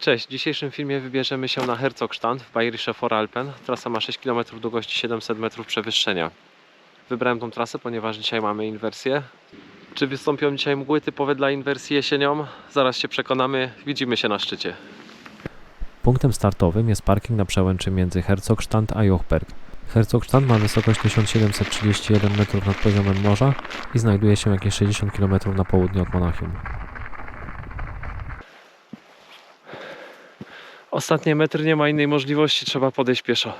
Cześć, w dzisiejszym filmie wybierzemy się na Herzogstand w Bayerische Voralpen. Trasa ma 6 km długości 700 metrów przewyższenia. Wybrałem tą trasę, ponieważ dzisiaj mamy inwersję. Czy wystąpią dzisiaj mgły typowe dla inwersji jesienią? Zaraz się przekonamy. Widzimy się na szczycie. Punktem startowym jest parking na przełęczy między Herzogstand a Jochberg. Herzogstand ma wysokość 1731 metrów nad poziomem morza i znajduje się jakieś 60 km na południe od Monachium. Ostatnie metry nie ma innej możliwości, trzeba podejść pieszo.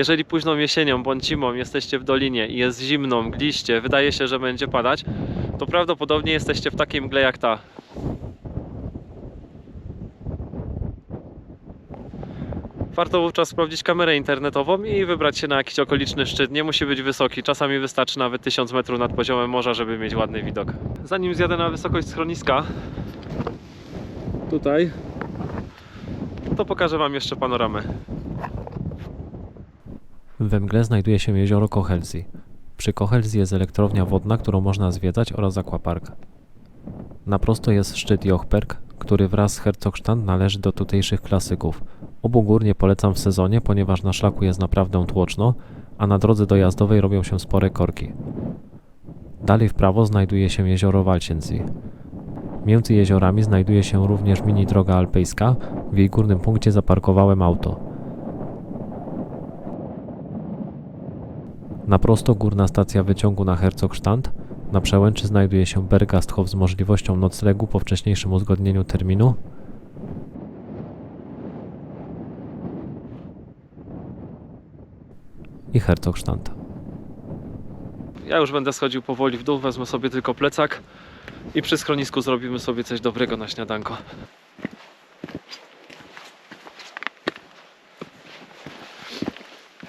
Jeżeli późną jesienią bądź zimą jesteście w dolinie i jest zimno, mgliście, wydaje się, że będzie padać, to prawdopodobnie jesteście w takiej mgle jak ta. Warto wówczas sprawdzić kamerę internetową i wybrać się na jakiś okoliczny szczyt. Nie musi być wysoki, czasami wystarczy nawet 1000 metrów nad poziomem morza, żeby mieć ładny widok. Zanim zjadę na wysokość schroniska, tutaj, to pokażę Wam jeszcze panoramę. We mgle znajduje się jezioro Kochelsi. Przy Kochelsi jest elektrownia wodna, którą można zwiedzać oraz aquapark. Na prosto jest szczyt Jochberg, który wraz z Herzogstand należy do tutejszych klasyków. Obu gór nie polecam w sezonie, ponieważ na szlaku jest naprawdę tłoczno, a na drodze dojazdowej robią się spore korki. Dalej w prawo znajduje się jezioro Walchensee. Między jeziorami znajduje się również mini droga alpejska, w jej górnym punkcie zaparkowałem auto. Na prosto górna stacja wyciągu na Herzogstand. Na przełęczy znajduje się Bergasthof z możliwością noclegu po wcześniejszym uzgodnieniu terminu. I Herzogstand. Ja już będę schodził powoli w dół, wezmę sobie tylko plecak i przy schronisku zrobimy sobie coś dobrego na śniadanko.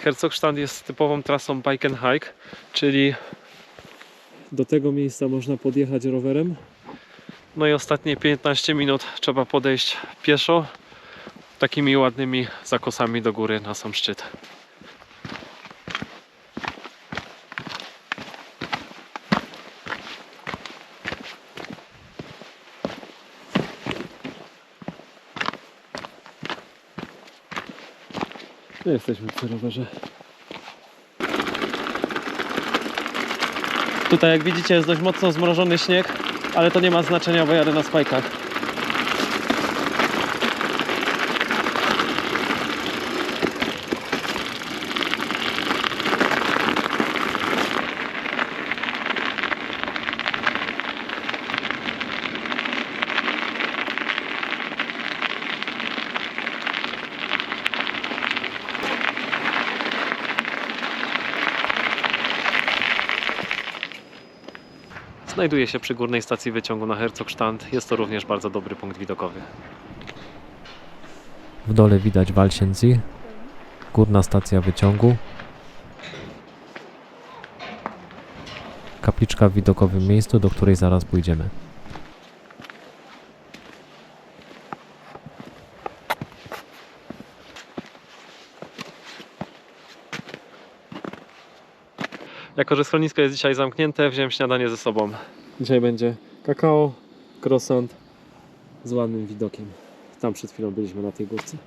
Herzogstand jest typową trasą bike and hike, czyli do tego miejsca można podjechać rowerem. No i ostatnie 15 minut trzeba podejść pieszo takimi ładnymi zakosami do góry na sam szczyt. Jesteśmy przy rowerze. Tutaj jak widzicie jest dość mocno zmrożony śnieg, ale to nie ma znaczenia, bo jadę na spajkach. Znajduje się przy górnej stacji wyciągu na Herzogstand. Jest to również bardzo dobry punkt widokowy. W dole widać Walchensee, górna stacja wyciągu, kapliczka w widokowym miejscu, do której zaraz pójdziemy. Jako, że schronisko jest dzisiaj zamknięte, wziąłem śniadanie ze sobą. Dzisiaj będzie kakao, croissant z ładnym widokiem. Tam przed chwilą byliśmy na tej górce.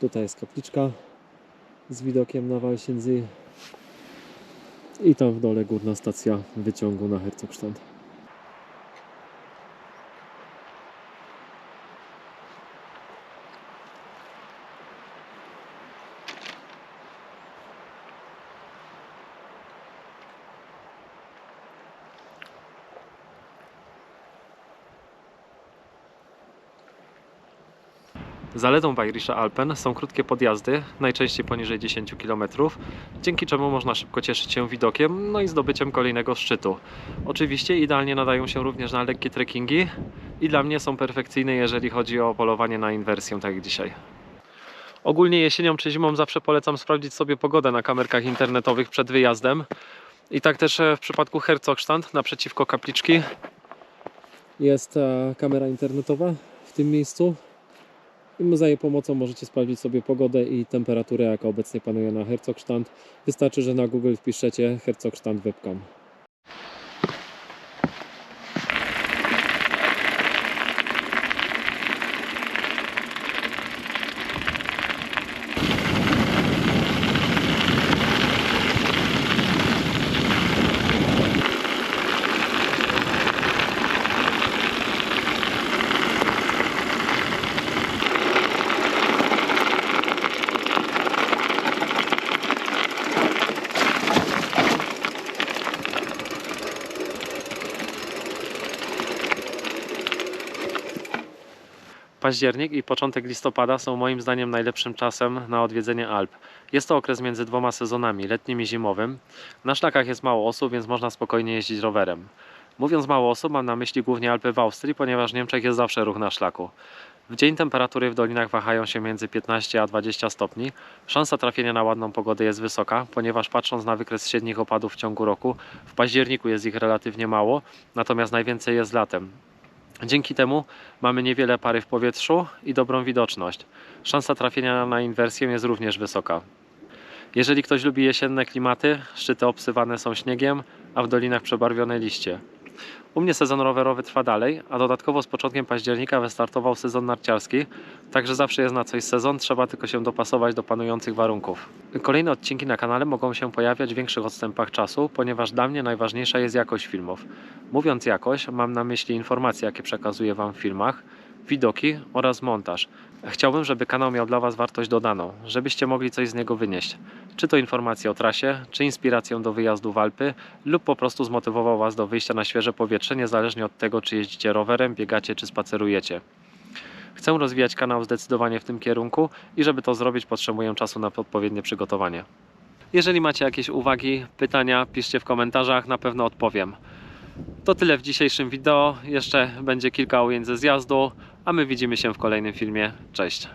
Tutaj jest kapliczka z widokiem na Walchensee. I tam w dole górna stacja wyciągu na Herzogstand. Zaletą Bayerische Alpen są krótkie podjazdy, najczęściej poniżej 10 km, dzięki czemu można szybko cieszyć się widokiem, no i zdobyciem kolejnego szczytu. Oczywiście idealnie nadają się również na lekkie trekkingi i dla mnie są perfekcyjne, jeżeli chodzi o polowanie na inwersję, tak jak dzisiaj. Ogólnie jesienią czy zimą zawsze polecam sprawdzić sobie pogodę na kamerkach internetowych przed wyjazdem. I tak też e, w przypadku Herzogstand naprzeciwko kapliczki jest e, kamera internetowa w tym miejscu. Za jej pomocą możecie sprawdzić sobie pogodę i temperaturę, jaka obecnie panuje na Herzogstand. Wystarczy, że na Google wpiszecie Herzogstand webcam. Październik i początek listopada są moim zdaniem najlepszym czasem na odwiedzenie Alp. Jest to okres między dwoma sezonami, letnim i zimowym. Na szlakach jest mało osób, więc można spokojnie jeździć rowerem. Mówiąc mało osób, mam na myśli głównie Alpy w Austrii, ponieważ w Niemczech jest zawsze ruch na szlaku. W dzień temperatury w dolinach wahają się między 15 a 20 stopni. Szansa trafienia na ładną pogodę jest wysoka, ponieważ patrząc na wykres średnich opadów w ciągu roku, w październiku jest ich relatywnie mało, natomiast najwięcej jest latem. Dzięki temu mamy niewiele pary w powietrzu i dobrą widoczność. Szansa trafienia na inwersję jest również wysoka. Jeżeli ktoś lubi jesienne klimaty, szczyty obsywane są śniegiem, a w dolinach przebarwione liście. U mnie sezon rowerowy trwa dalej, a dodatkowo z początkiem października wystartował sezon narciarski, także zawsze jest na coś sezon, trzeba tylko się dopasować do panujących warunków. Kolejne odcinki na kanale mogą się pojawiać w większych odstępach czasu, ponieważ dla mnie najważniejsza jest jakość filmów. Mówiąc jakość, mam na myśli informacje, jakie przekazuję Wam w filmach, widoki oraz montaż. Chciałbym, żeby kanał miał dla Was wartość dodaną, żebyście mogli coś z niego wynieść. Czy to informacje o trasie, czy inspirację do wyjazdu w Alpy, lub po prostu zmotywował Was do wyjścia na świeże powietrze, niezależnie od tego, czy jeździcie rowerem, biegacie, czy spacerujecie. Chcę rozwijać kanał zdecydowanie w tym kierunku i żeby to zrobić, potrzebuję czasu na odpowiednie przygotowanie. Jeżeli macie jakieś uwagi, pytania, piszcie w komentarzach, na pewno odpowiem. To tyle w dzisiejszym wideo. Jeszcze będzie kilka ujęć ze zjazdu, a my widzimy się w kolejnym filmie. Cześć!